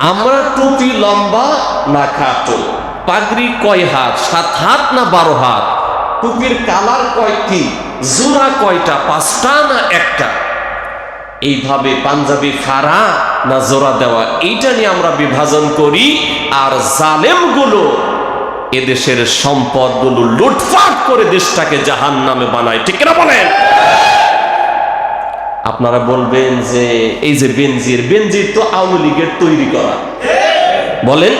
আমরা টুপি লম্বা না খাটো? পাগড়ি কয় হাত? সাত হাত না বারো হাত? টুপির কালার কয়টি জোড়া কয়টা? পাঁচটা না একটা? এইভাবে পাঞ্জাবি ফাড়া না জোড়া দেওয়া? এইটা নিয়ে আমরা বিভাজন করি। আর জালেমগুলো এদেশের সম্পদগুলো লুটপাট করে দেশটাকে জাহান নামে বানায়। ঠিক না বলেন? আপনারা বলবেন যে এই যে বেনজির বেনজির তো আওয়ামী লীগের তৈরি করা। বলেন,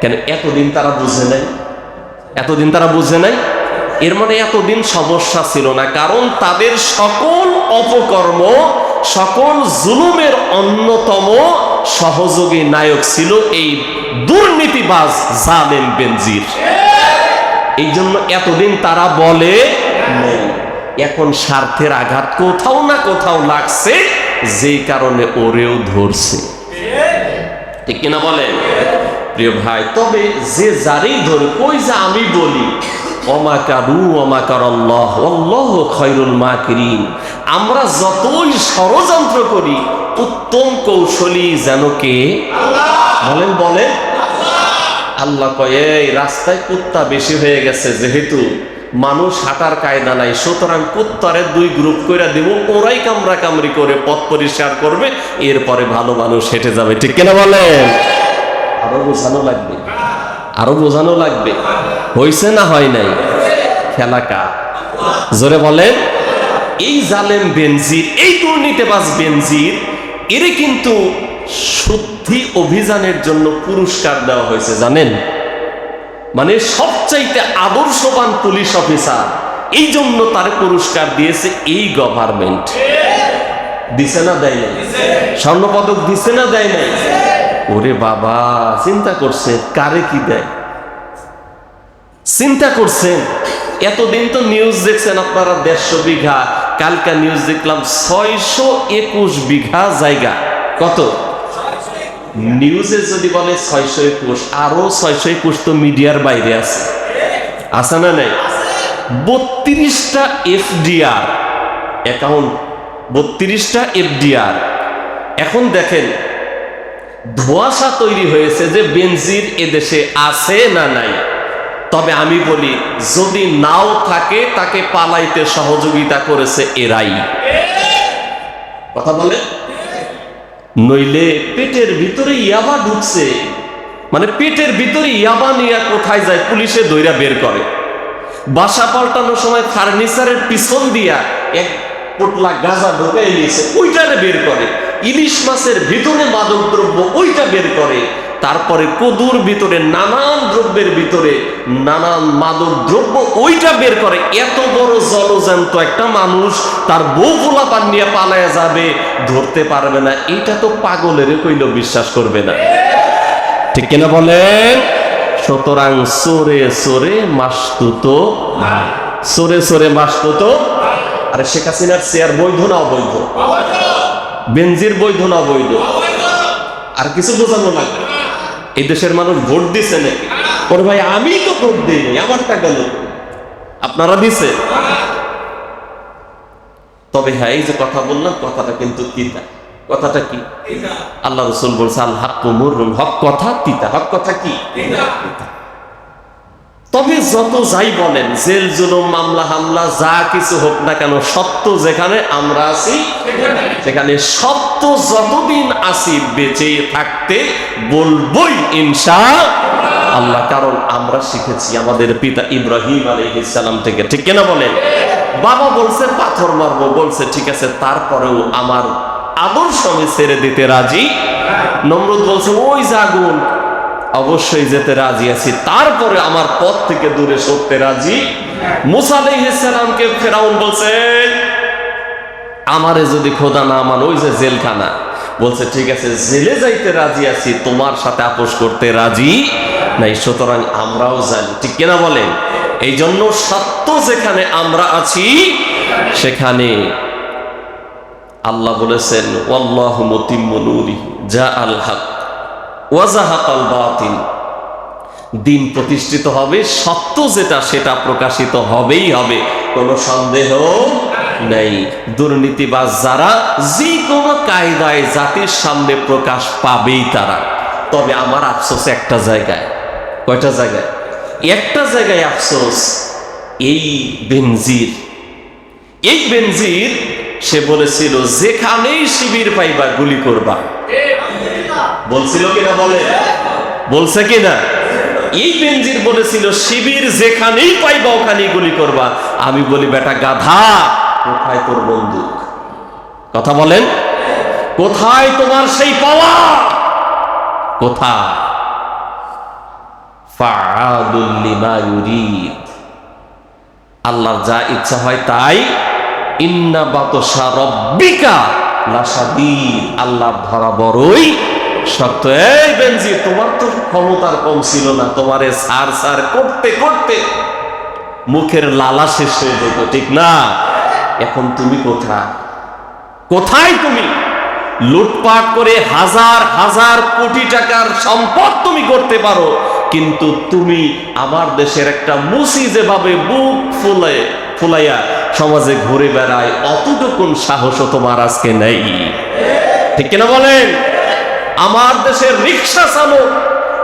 কেন এতদিন তারা বুঝে নাই? এতদিন তারা বুঝে নাই? এর মানে এতদিন সমস্যা ছিল না, কারণ তাদের সকল অপকর্ম, সকল জুলুমের অন্যতম সহযোগী নায়ক ছিল এই দুর্নীতিবাজ জালেম বেনজির। এই জন্য এতদিন তারা বলে নাই। এখন স্বার্থের আঘাত কোথাও না কোথাও লাগছে যেই কারণে ওরেও ধরছে। ঠিক কিনা বলেন? প্রিয় ভাই, তবে যে যারেই ধরে, কই যে আমি বলি? অমাকারু অমাকার আল্লাহ আল্লাহ খৈরুল মাকিরিন। আমরা যতই ষড়যন্ত্র করি, উত্তম কৌশলী যেন কে? বলেন বলেন। আল্লাহ কয় রাস্তায় কুত্তা বেশি হয়ে গেছে যেহেতু মানুষ হাঁটার কায়দা নাই। সুতরাং কুত্তারে দুই গ্রুপ করে দেব, ওরাই কামড়া কামড়ি করে পথ পরিষ্কার করবে, এরপরে ভালো মানুষ হেঁটে যাবে। ঠিক কিনা বলেন? আরও বোঝানো লাগবে। আরও বোঝানো লাগবে। হইছে না হয় নাই? খেলা কা জোরে বলেন। এই জালেম বেনজির, এই দুর্নীতিবাজ বেনজির, এরে কিন্তু শুদ্ধি অভিযানের জন্য পুরস্কার দেওয়া হয়েছে, জানেন? মানে সবচাইতে আদর্শবান পুলিশ অফিসার, এই জন্য তার পুরস্কার দিয়েছে এই গভর্নমেন্ট দিছে না দেয় নাই? স্বর্ণপদক দিছে না দেয় নাই? ওরে বাবা, চিন্তা করছে, কারে কি দেয়? চিন্তা করছেন এতদিন তো নিউজ দেখছেন আপনারা, দেড়শো বিঘা, কালকা নিউজ দেখলাম, ছয়শো একুশ বিঘা জায়গা। কত? নিউজে যদি বলে ছয়শো একুশ আরও ছয়শো একুশ তো মিডিয়ার বাইরে আছে। আছে না নাই? বত্রিশটা এফডিআর অ্যাকাউন্ট বত্রিশটা এফডিআর এখন দেখেন, ধোয়াশা তৈরি হয়েছে যে বেনজির এদেশে আছে না নাই। তবে আমি বলি, যদি নাও থাকে, তাকে পালাইতে সহযোগিতা করেছে এরাই। কথা বলে নইলে পেটের ভিতরে ইয়াবা ঢুকছে। মানে পেটের ভিতরে ইয়াবা নিয়ে কোথায় যায়, পুলিশে দইরা বের করে। বাসা পাল্টানোর সময় ফার্নিচারের পিছন দিয়া এক পোটলা গাঁজা ঢোকে নিয়েছে, ওইটারে বের করে। ইলিশ মাছের ভিতরে মাদক দ্রব্য ওইটা বের করে। তারপরে কদুর ভিতরে নানান দ্রব্যের ভিতরে নানান মাদক দ্রব্য ওইটা বের করে। এত বড় জলজান্ত একটা মানুষ তার বউ গোলা পান নিয়ে পালায় যাবে ধরতে পারবে না। এটা তো পাগলের কইল বিশ্বাস করবে না। ঠিক কিনা বলেন? সুতরাং সোরে সোরে মাস্তুত সোরে সোরে মাস্তুত আরে শেখ হাসিনার চেয়ার বৈধ না অবৈধ? বেনজির বৈধ না অবৈধ। আর কিছু বোঝানো লাগবে? এই দেশের মানুষ ভোট দিছে নাকি? ওরে ভাই আমি তো ভোট দিইনি আমারটা লোক আপনারা দিছে? তবে হ্যাঁ এই যে কথা বললাম কথাটা কিন্তু তিতা। কথাটা কি? আল্লাহ রসুল বলছে আল্লাহ হক কথা তিতা। হক কথা কি? তিতা। তবে যত যাই বলেন, জেল, জুলুম, মামলা, হামলা, যা কিছু হোক না কেন, সত্য যেখানে আমরা আছি, সেখানে সত্য যতদিন আছি, বেঁচে থাকতে বলবই ইনশা আল্লাহ, কারণ আমরা শিখেছি আমাদের পিতা ইব্রাহিম আলাইহিসসালাম থেকে। ঠিক কিনা বলেন? বাবা বলছে, পাথর মারবো, বলছে, ঠিক আছে, তারপরেও আমার আদর্শ আমি ছেড়ে দিতে রাজি? নমরুদ বলছে, ওই জাগুন অবশ্যই যেতে রাজি আছি। তারপরে আমার পথ থেকে দূরে সরতে রাজি। মুসা ফেরাউন বলছে আমারে যদি খোদা না মান, ওই যে জেলখানা। বলছে, ঠিক আছে, জেলে যাইতে রাজি আছি, তোমার সাথে আপোষ করতে রাজি নাই, সুতরাং আমরাও জানি। ঠিক কিনা বলেন? এই জন্য সত্য যেখানে আমরা আছি, সেখানে আল্লাহ বলেছেন, ওয়াল্লাহু মুতিম্মু নূরিহি যা আল ওয়াজাহাক আল বাতিল। দিন প্রতিষ্ঠিত হবে, সত্য যেটা সেটা প্রকাশিত হবেই হবে। কোনো সন্দেহ নেই। দুর্নীতিবাজ যারা যে কোনো কায়দায় জাতির সামনে প্রকাশ পাবেই তারা। তবে আমার আফসোস একটা জায়গায়। কয়টা জায়গায়? একটা জায়গায় আফসোস, এই বেনজির। এই বেনজির, সে বলেছিল, যেখানেই শিবির পাইবা, গুলি করবা। বলছিল কিনা বলে? বলছে কিনা? এই বেনজির বলেছিল, শিবির যেখানেই পাইবা ওখানেই গুলি করবা। আমি বলি, বেটা গাধা, কোথায় তোর বন্দুক? কথা বলেন। কোথায় তোমার সেই পাওয়া? কোথায়? আল্লাহর যা ইচ্ছা হয় তাই। ইন্না বাতসা রব্বিকা আল্লাহর ধরা বড়ই শক্ত এই বেনজি, তোমার তো ক্ষমতার কম ছিল না, তোমারে সার সার করতে করতে মুখের লালা শেষ হয়ে যেত, ঠিক না? এখন তুমি কোথায়? কোথায় তুমি? লুটপাট করে হাজার হাজার কোটি টাকার সম্পদ তুমি করতে পারো, কিন্তু তুমি আমার দেশের একটা মুসি যেভাবে বুক ফুলে, ফুলাইয়া সমাজে ঘুরে বেড়ায়, অতটুকুন সাহসও তোমার আজকে নেই। ঠিক কিনা বলেন? আমার দেশের রিক্সা চালক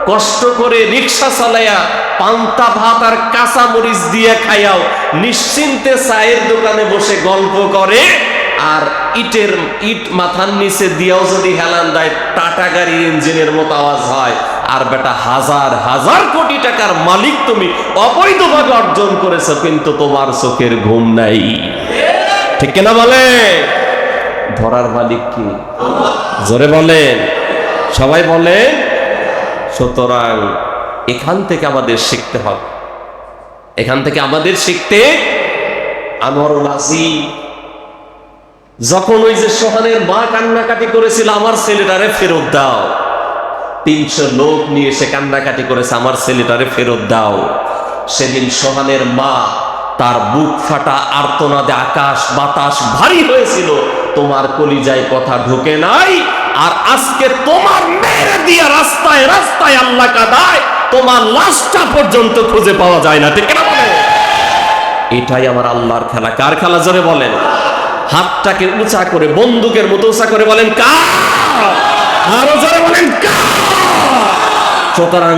কষ্ট করে রিক্সা চালাইয়া পান্তা ভাত আর কাঁচা মরিচ দিয়ে খাইয়াও নিশ্চিন্তে চায়ের দোকানে বসে গল্প করে আর ইটের ইট মাথার নিচে দিয়েও যদি হেলান দেয়, টাটা গাড়ির ইঞ্জিনের মতো আওয়াজ হয়। আর বেটা হাজার হাজার কোটি টাকার মালিক তুমি অবৈধভাবে অর্জন করেছ, কিন্তু তোমার চোখের ঘুম নাই। ঠিক কিনা বলে? ধরার মালিক কি? জোরে বলেন। সবাই বলে, সুতরাং এখান থেকে আমাদের শিখতে হবে। এখান থেকে আমাদের শিখতে আনোয়ারুল আজিম যখন ওই যে সোহানের মা কান্নাকাটি করেছিল, আমার ছেলেটারে ফেরত দাও। তিনশো লোক নিয়ে সে কান্নাকাটি করেছে, আমার ছেলেটারে ফেরত দাও। সেদিন সোহানের মা তার বুক ফাটা, আর্তনাদে আকাশ বাতাস ভারী হয়েছিল। তোমার কলিজায় কথা ঢুকে নাই আর আজকে তোমার মেরে দিয়া রাস্তায় রাস্তায় আল্লাহ কাদায় তোমার লাশটা পর্যন্ত খুঁজে পাওয়া যায় না, ঠিক না? এটাই আমার আল্লাহর খেলা। কার খেলা জোরে বলেন? হাতটাকে উঁচা করে, বন্দুকের মতো উঁচা করে বলেন, কার? আরও জোরে বলেন, কার? সুতরাং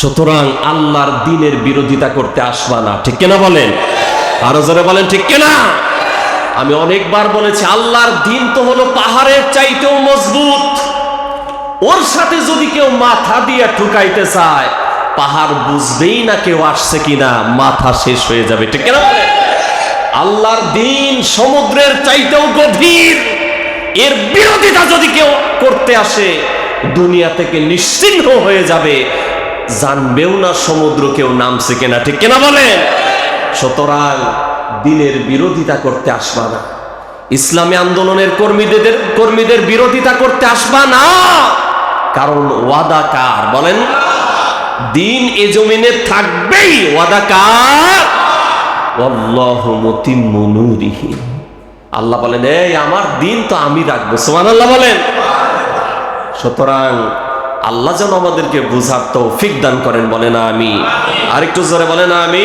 সুতরাং আল্লাহর দিনের বিরোধিতা করতে আসবা না। ঠিক কিনা বলেন? আরও জোরে বলেন, ঠিক কিনা? আমি অনেকবার বলেছি, আল্লাহর দিন তো হলো পাহাড়ের চাইতেও মজবুত। ওর সাথে যদি কেউ মাথা দিয়ে ঠুকাইতে চায়, পাহাড় বুঝবেই না কেউ আসছে কিনা, মাথা শেষ হয়ে যাবে। ঠিক বলেন? আল্লাহর দিন সমুদ্রের চাইতেও গভীর। এর বিরোধিতা যদি কেউ করতে আসে, দুনিয়া থেকে নিশ্চিহ্ন হয়ে যাবে। জানবেও না সমুদ্র কেউ নামছে কিনা, ঠিক কিনা বলেন? সুতরাং দিনের বিরোধিতা করতে আসবা না। ইসলামী আন্দোলনের কর্মীদের কর্মীদের বিরোধিতা করতে আসবা না। কারণ ওয়াদা কার বলেন? দিন এ জমিনে থাকবেই, ওয়াদা কার? আল্লাহ বলেন, এই, আমার দিন তো আমি রাখব। আল্লাহ বলেন। সুতরাং আল্লাহ যেন আমাদেরকে বুঝার তৌফিক দান করেন বলে না আমি আরেকটু জোরে বলে না আমি